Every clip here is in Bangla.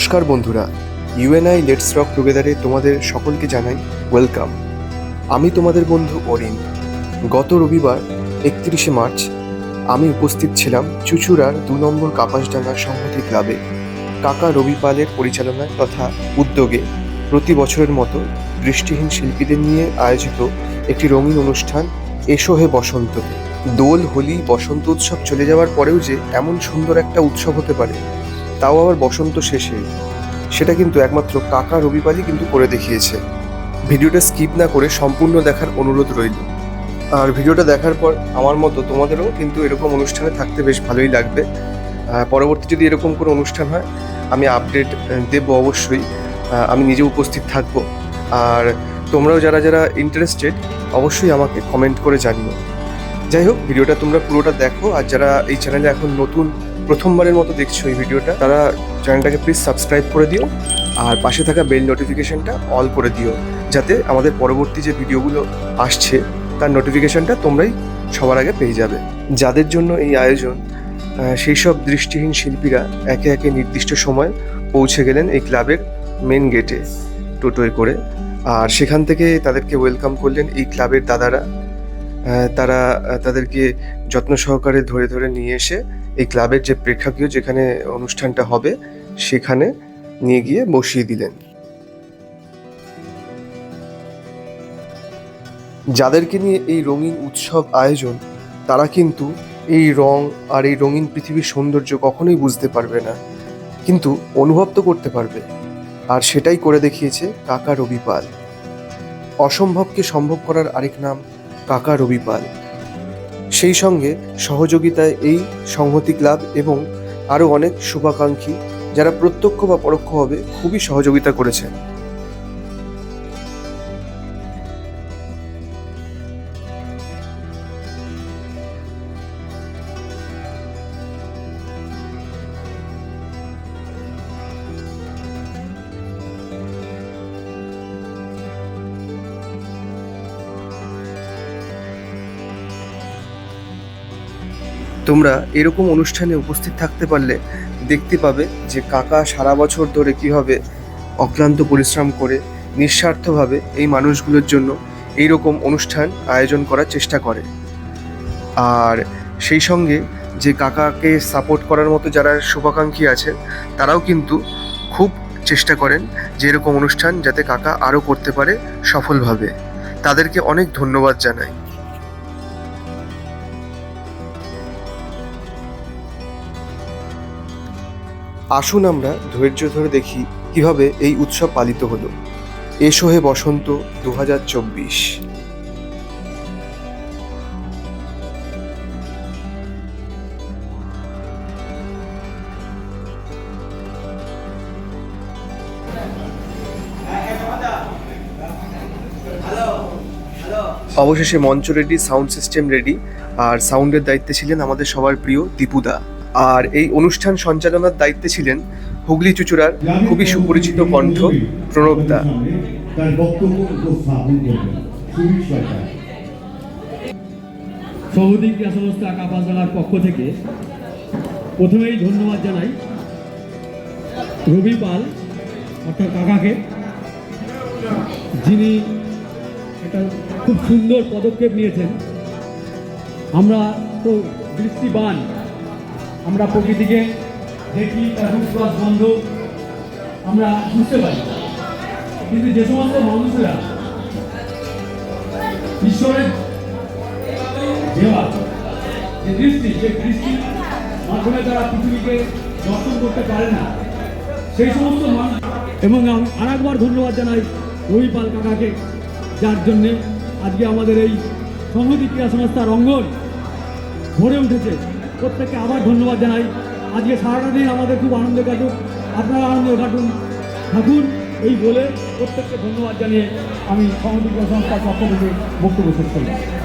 নমস্কার বন্ধুরা ইউএনআই লেটস রক টুগেদারে তোমাদের সকলকে জানাই ওয়েলকাম আমি তোমাদের বন্ধু অরিন। গত রবিবার, একত্রিশে মার্চ, আমি উপস্থিত ছিলাম চুচুড়ার দু নম্বর কাপাসডাঙ্গা সংহতি ক্লাবে, কাকা রবি পালের পরিচালনায় তথা উদ্যোগে প্রতি বছরের মতো দৃষ্টিহীন শিল্পীদের নিয়ে আয়োজিত একটি রঙিন অনুষ্ঠান, এসো হে বসন্ত। দোল, হোলি, বসন্ত উৎসব চলে যাওয়ার পরেও যে এমন সুন্দর একটা উৎসব হতে পারে তাও আবার বসন্ত শেষে। সেটা কিন্তু একমাত্র কাকা রবিপালই কিন্তু করে দেখিয়েছে। ভিডিওটা স্কিপ না করে সম্পূর্ণ দেখার অনুরোধ রইল। আর ভিডিওটা দেখার পর আমার মতো তোমাদেরও কিন্তু এরকম অনুষ্ঠানে থাকতে বেশ ভালোই লাগবে। পরবর্তী যদি এরকম কোনো অনুষ্ঠান হয়, আমি আপডেট দেব অবশ্যই। আমি নিজে উপস্থিত থাকব। আর তোমরাও যারা যারা ইন্টারেস্টেড অবশ্যই আমাকে কমেন্ট করে জানিও। যাই হোক, ভিডিওটা তোমরা পুরোটা দেখো। আর যারা এই চ্যানেলে এখন নতুন প্রথমবারের মতো দেখছ এই ভিডিওটা, তারা চ্যানেলটাকে প্লিজ সাবস্ক্রাইব করে দিও আর পাশে থাকা বেল নোটিফিকেশনটা অল করে দিও, যাতে আমাদের পরবর্তী যে ভিডিওগুলো আসছে, তার নোটিফিকেশনটা তোমরাই সবার আগে পেয়ে যাবে। যাদের জন্য এই আয়োজন সেই সব দৃষ্টিহীন শিল্পীরা একে একে নির্দিষ্ট সময় পৌঁছে গেলেন এই ক্লাবের মেন গেটে টোটোয় করে। আর সেখান থেকে তাদেরকে ওয়েলকাম করলেন এই ক্লাবের দাদারা। তারা তাদেরকে যত্ন সহকারে ধরে ধরে নিয়ে এসে এই ক্লাবের যে প্রেক্ষাগৃহ যেখানে অনুষ্ঠানটা হবে, সেখানে নিয়ে গিয়ে বসিয়ে দিলেন। যাদেরকে নিয়ে এই রঙিন উৎসব আয়োজন, তারা কিন্তু এই রং আর এই রঙিন পৃথিবীর সৌন্দর্য কখনোই বুঝতে পারবে না, কিন্তু অনুভব তো করতে পারবে। আর সেটাই করে দেখিয়েছে কাকা রবি পাল অসম্ভবকে সম্ভব করার আরেক নাম কাকা রবি পাল সেই সঙ্গে সহযোগিতায় এই সংহতি ক্লাব এবং আরও অনেক শুভাকাঙ্ক্ষী যারা প্রত্যক্ষ বা পরোক্ষভাবে খুবই সহযোগিতা করেছেন। তোমরা এরকম অনুষ্ঠানে উপস্থিত থাকতে পারলে দেখতে পাবে যে কাকা সারা বছর ধরে কীভাবে অক্লান্ত পরিশ্রম করে নিঃস্বার্থভাবে এই মানুষগুলোর জন্য এই রকম অনুষ্ঠান আয়োজন করার চেষ্টা করে। আর সেই সঙ্গে যে কাকাকে সাপোর্ট করার মতো যারা শুভাকাঙ্ক্ষী আছেন, তারাও কিন্তু খুব চেষ্টা করেন যে এরকম অনুষ্ঠান যাতে কাকা আরও করতে পারে সফলভাবে। তাদেরকে অনেক ধন্যবাদ জানাই। আসুন আমরা ধৈর্য ধরে দেখি কীভাবে এই উৎসব পালিত হলো। এসো হে বসন্ত দু হাজার চব্বিশ। অবশেষে মঞ্চ রেডি সাউন্ড সিস্টেম রেডি আর সাউন্ডের দায়িত্বে ছিলেন আমাদের সবার প্রিয় দীপুদা। আর এই অনুষ্ঠান সঞ্চালনার দায়িত্বে ছিলেন হুগলি চুচুড়ার খুবই সুপরিচিত কণ্ঠ প্রণবদা তার বক্তব্য উপস্থাপন করবেন সুবীর সরকার। সৌদি ক্রীড়া সংস্থা কাপাসডাঙ্গার পক্ষ থেকে প্রথমেই ধন্যবাদ জানাই রবি পাল, অর্থাৎ কাকাকে, যিনি একটা খুব সুন্দর পদক্ষেপ নিয়েছেন। আমরা তো দৃষ্টিবান আমরা প্রকৃতিকে দেখি, তার রূপরস বন্ধ, আমরা বুঝতে পারি। কিন্তু যে সমস্ত মানুষেরা ঈশ্বরের দেওয়া যে দৃষ্টি যে দৃষ্টি মাধ্যমে তারা পৃথিবীকে দর্শন করতে পারে না, সেই সমস্ত মানুষ এবং আমি আর একবার ধন্যবাদ জানাই রবি পাল কাকাকে, যার জন্যে আজকে আমাদের এই সংহতি ক্রীড়া সংস্থার অঙ্গন ভরে উঠেছে। প্রত্যেককে আবার ধন্যবাদ জানাই। আজকে সারাটা দিন আমাদের খুব আনন্দে কাটুক। আপনারা আনন্দে কাটুন। থাকুন, এই বলে প্রত্যেককে ধন্যবাদ জানিয়ে আমি সামাজিক সংস্থার পক্ষ থেকে বক্তব্য শেষ করলাম।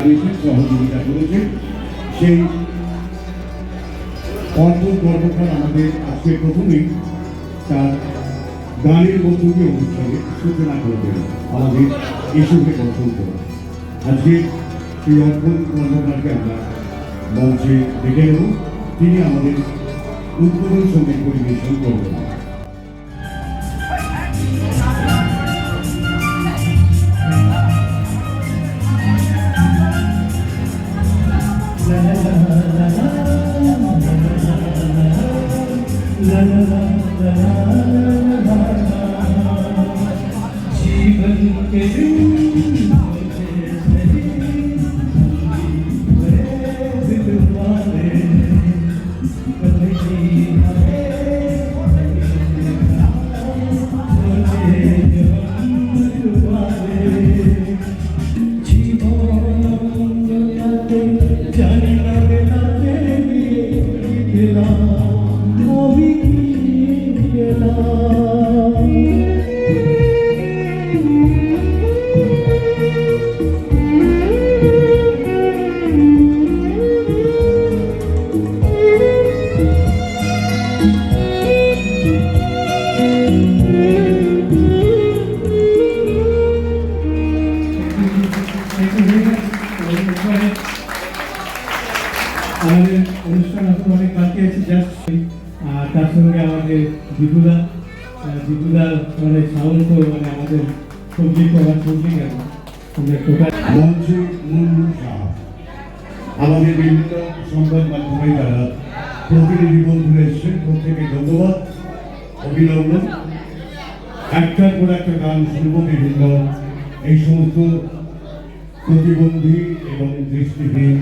সহযোগিতা সেই আমাদের আজকে প্রথমেই তার গানের মধ্য অনুষ্ঠানে সূচনা করবেন আমাদের এসবে গঠন করে আজকে সেই অর্পণ কর্মকারকে আমরা মঞ্চে ডেকে নেব তিনি আমাদের উদ্বোধন সংগীত পরিবেশন করবেন অনুষ্ঠান এখন অনেক বাকি আছে জাস্ট তার সঙ্গে আমাদের বিপুদা আহ, মানে সাউন্ড মানে আমাদের সবজি আমার সবজি কেন? আমরা টোটাল মঞ্চে মুন্নু সাহা আমাদের বিভিন্ন সংবাদ মাধ্যমে যারা প্রতিনিধি বন্ধুরা এসেছেন। প্রত্যেকে ধন্যবাদ অভিনন্দন। একটার পর একটা গান শুনব বিভিন্ন। এই সমস্ত প্রতিবন্ধী এবং দৃষ্টিহীন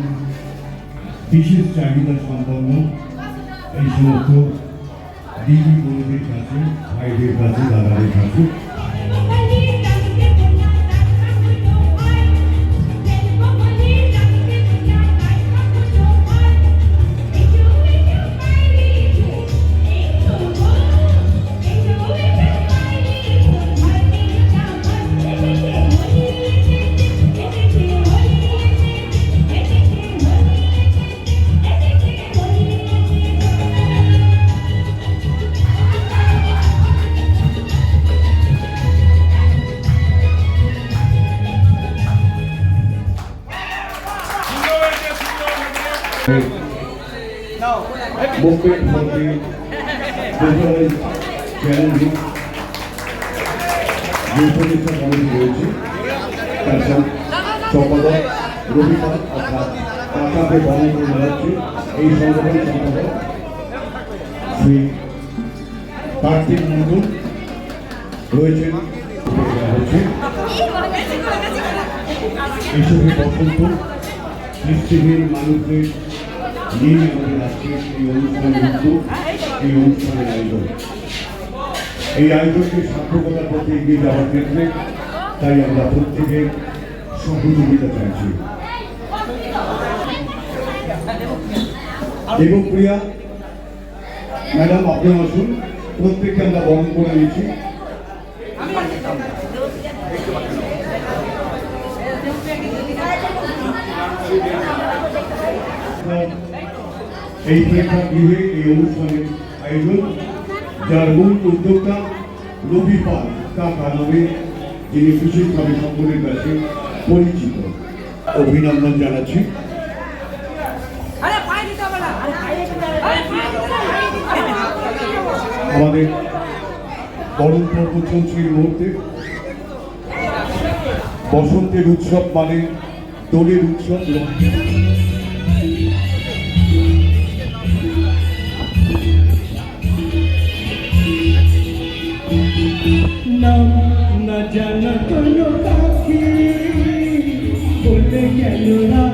বিশেষ চাহিদা সম্পন্ন এই সমস্ত দিদি বোনদের কাছে ভাইদের কাছে দাদাদের কাছে করে যাচ্ছে, এই সংগঠনের সম্পাদক শ্রী কার্তিক মন্ডল রয়েছেন। এসবের বসন্ত দৃষ্টিহীন মানুষদের নিয়ে আমাদের এই অনুষ্ঠানের উদ্যোগ, এই অনুষ্ঠানের আয়োজন। এই আয়োজনকে সার্থকতার পথে এগিয়ে যাওয়ার ক্ষেত্রে তাই আমরা প্রত্যেকের সহযোগিতা চাইছি। এবং প্রিয়া, ম্যাডাম, আপনি আসুন। প্রত্যেককে আমরা বরণ করে নিয়েছি এই প্রেক্ষাগৃহে এই অনুষ্ঠানের আয়োজন, যার মূল উদ্যোক্তা রবি পাল কাকা নামে যিনি বিশেষভাবে সকলের কাছে পরিচিত। অভিনন্দন জানাচ্ছি আরে পায়ে দিতে হবে না আরে পায়ে দিতে হবে আরে পায়ে দিতে হবে আমাদের বরণ পর্ব মুহূর্তে। বসন্তের উৎসব মানে দোলের উৎসব। জানা কোনো পাখি। বলতে গেল না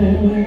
গেছো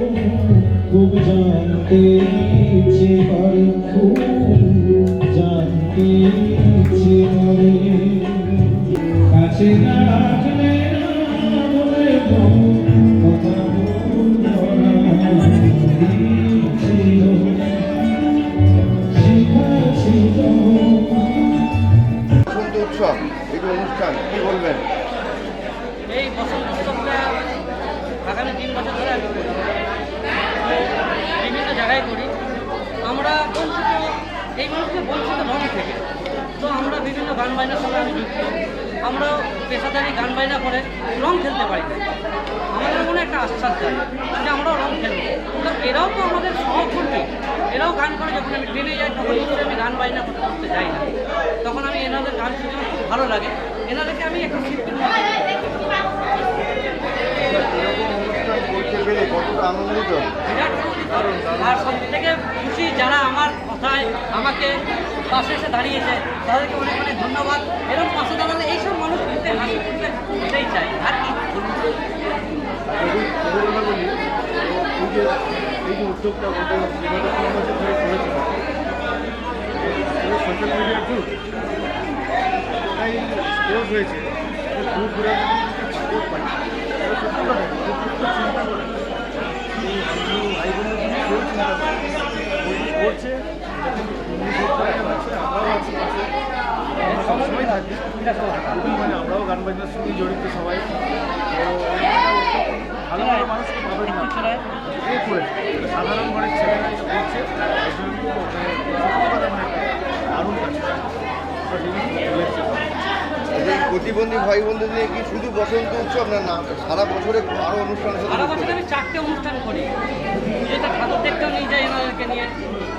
এনাদেরকে আমি একটা আনন্দিত বিরাট আনন্দিত। আর সব থেকে খুশি যারা আমার কথায় আমাকে পাশে এসে দাঁড়িয়েছে তাদেরকে অনেক অনেক ধন্যবাদ। এরকম পাশে দাঁড়ালে এইসব মানুষ মুখে হাসি ফুটবে এটাই চাই আর কি এই যে উদ্যোগটা সোশ্যাল মিডিয়ার যুগ তাই স্পোর্ট হয়েছে। দূর দূরান্ত সাপোর্ট পাই চিন্তা আমরাও গান বাজনার সঙ্গে জড়িত সবাই। ভালো ভালো মানুষকে পাবেন সাধারণ ঘরের ছেলেরা করছে এই জন্য কিন্তু ওখানে সত্যি কথা মানে দারুণ কাছে ওরা জিনিস দিয়েছে। এই প্রতিবন্ধী ভাই বোনদের কি শুধু বসন্ত উৎসব না না সারা বছরে আরও অনুষ্ঠান সারা বছরে আমি চারটে অনুষ্ঠান করি। যেটা ঠাকুর দেখতেও নিয়ে যাই এনাদেরকে নিয়ে।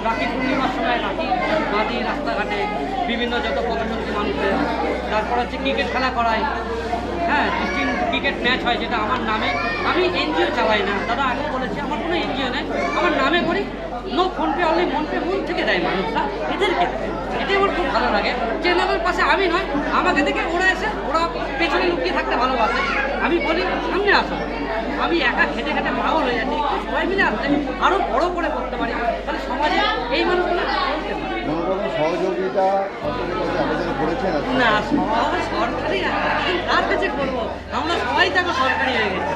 রাখি পূর্ণিমার সময় রাখি নদী রাস্তাঘাটে বিভিন্ন যত পথসঙ্গী মানুষের। তারপর হচ্ছে ক্রিকেট খেলা করাই। হ্যাঁ ডিস্ট্রিক্ট ক্রিকেট ম্যাচ হয় যেটা আমার নামে। আমি এনজিও চালাই না। দাদা আগেও বলেছি আমার কোনো এনজিও নেই। আমার নামে করি। নো ফোনপে অনলি ফোনপে মন থেকে দেয় মানুষরা। এদেরকে এটাই আমার খুব ভালো লাগে নামের পাশে আমি নয় আমাকে দেখে ওরা এসে ওরা পেছনে লুকিয়ে থাকতে ভালোবাসে। আমি বলি সামনে আসো। আমি একা খেটে খেটে পাগল হয়ে যাচ্ছি। একটু সবাই মিলে আসলে আরও বড় করে করতে পারি। তাহলে সমাজে এই মানুষগুলো সহযোগিতা? না সরকারি কার কাছে করব আমরা সবাই তাকে সরকারি হয়ে গেছে।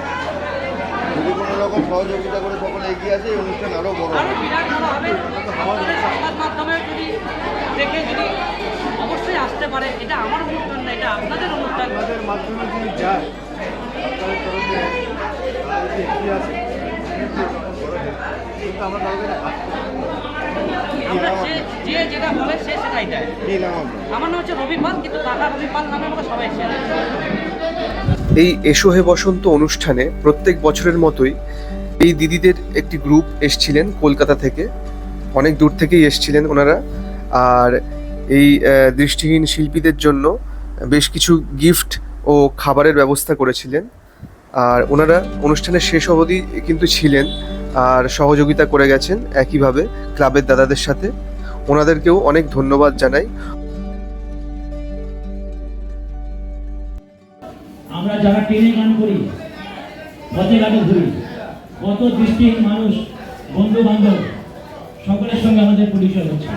যদি সহযোগিতা করে সকলে এগিয়ে আছে এই অনুষ্ঠান আরও বড় দেখে যদি অবশ্যই আসতে পারে এটা আমার অনুষ্ঠান না এটা আপনাদের অনুষ্ঠান। আপনাদের মাধ্যমে যদি যায় আমরা যে যে যেটা বলে সে সেটাই দেয়। আমার নাম হচ্ছে রবি পাল কিন্তু কাকা রবি পাল নামে আমরা সবাই চেনে। এই এসো হে বসন্ত অনুষ্ঠানে প্রত্যেক বছরের মতোই এই দিদিদের একটি গ্রুপ এসছিলেন কলকাতা থেকে। অনেক দূর থেকেই এসছিলেন ওনারা। আর এই দৃষ্টিহীন শিল্পীদের জন্য বেশ কিছু গিফট ও খাবারের ব্যবস্থা করেছিলেন। আর ওনারা অনুষ্ঠানের শেষ অবধি কিন্তু ছিলেন আর সহযোগিতা করে গেছেন একইভাবে ক্লাবের দাদাদের সাথে। ওনাদেরকেও অনেক ধন্যবাদ জানাই। আমরা যারা ট্রেনে গান করি পথে ঘাটে ঘুরি, কত দৃষ্টিহীন মানুষ বন্ধু বান্ধব সকলের সঙ্গে আমাদের পরিচয় হচ্ছে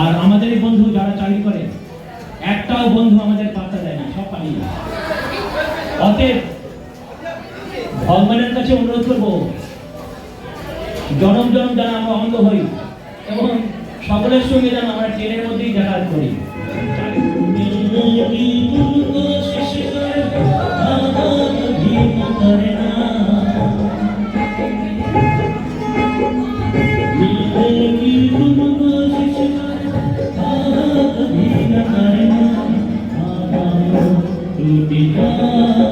আর আমাদের বন্ধু যারা চাকরি করে, একটাও বন্ধু আমাদের পাত্তা দেয় না, সব পালিয়ে। অতএব ভগবানের কাছে অনুরোধ করব, জনম জনম যেন আমরা অন্ধ হই এবং সকলের সঙ্গে যেন আমরা ট্রেনের মধ্যেই যাতায়াত করি Thank you.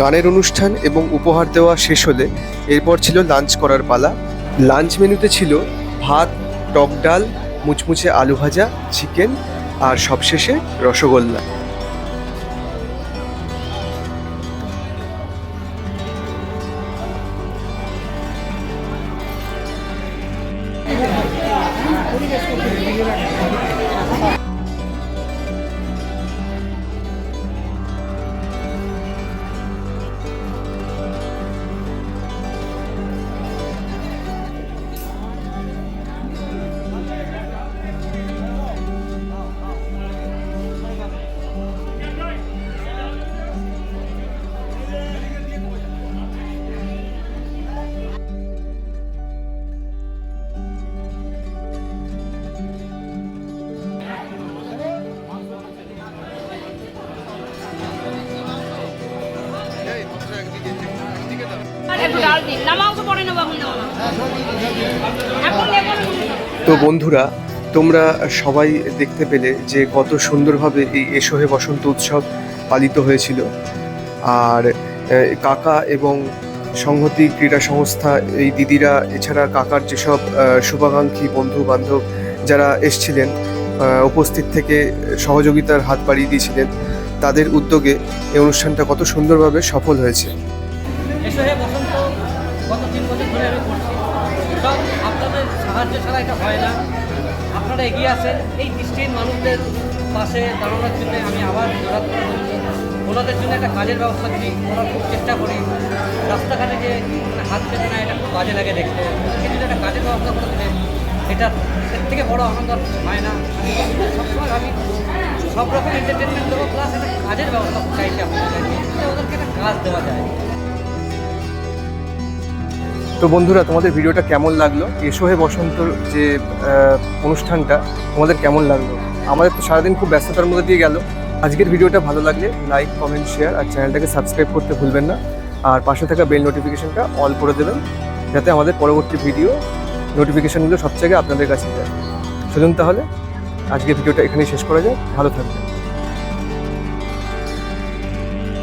গানের অনুষ্ঠান এবং উপহার দেওয়া শেষ হলে এরপর ছিল লাঞ্চ করার পালা। লাঞ্চ মেনুতে ছিল ভাত, টক ডাল, মুচমুচে আলু ভাজা, চিকেন আর সবশেষে রসগোল্লা। তো বন্ধুরা, তোমরা সবাই দেখতে পেলে যে কত সুন্দরভাবে এই এসোহে বসন্ত উৎসব পালিত হয়েছিল। আর কাকা এবং সংহতি ক্রীড়া সংস্থা, এই দিদিরা, এছাড়া কাকার যেসব শুভাকাঙ্ক্ষী বন্ধু বান্ধব যারা এসছিলেন উপস্থিত থেকে সহযোগিতার হাত বাড়িয়ে দিয়েছিলেন, তাদের উদ্যোগে এই অনুষ্ঠানটা কত সুন্দরভাবে সফল হয়েছে। সাহায্য ছাড়া এটা হয় না। আপনারা এগিয়ে আসেন এই দৃষ্টির মানুষদের পাশে দাঁড়ানোর জন্য আমি আবার জোরাত ওনাদের জন্য একটা কাজের ব্যবস্থা করি। ওরা খুব চেষ্টা করি রাস্তাঘাটে যে মানে হাত পেতে না এটা খুব কাজে লাগে দেখতে। ওদেরকে যদি একটা কাজের ব্যবস্থা করে দিলে এটা এর থেকে বড় আনন্দ হয় না। সবসময় আমি সব রকম এন্টারটেনমেন্ট দেবো প্লাস একটা কাজের ব্যবস্থা চাইছি আপনাদের কাছে। ওদেরকে একটা কাজ দেওয়া যায়। তো বন্ধুরা, তোমাদের ভিডিওটা কেমন লাগল? এসোহে বসন্তর যে অনুষ্ঠানটা, তোমাদের কেমন লাগল? আমাদের তো সারাদিন খুব ব্যস্ততার মধ্যে দিয়ে গেল। আজকের ভিডিওটা ভালো লাগলে লাইক কমেন্ট শেয়ার আর চ্যানেলটাকে সাবস্ক্রাইব করতে ভুলবেন না। আর পাশে থাকা বেল নোটিফিকেশনটা অল করে দেবেন, যাতে আমাদের পরবর্তী ভিডিও নোটিফিকেশানগুলো সব জায়গায় আপনাদের কাছে যায়। চলুন তাহলে, আজকের ভিডিওটা এখানেই শেষ করা যায় ভালো থাকবেন।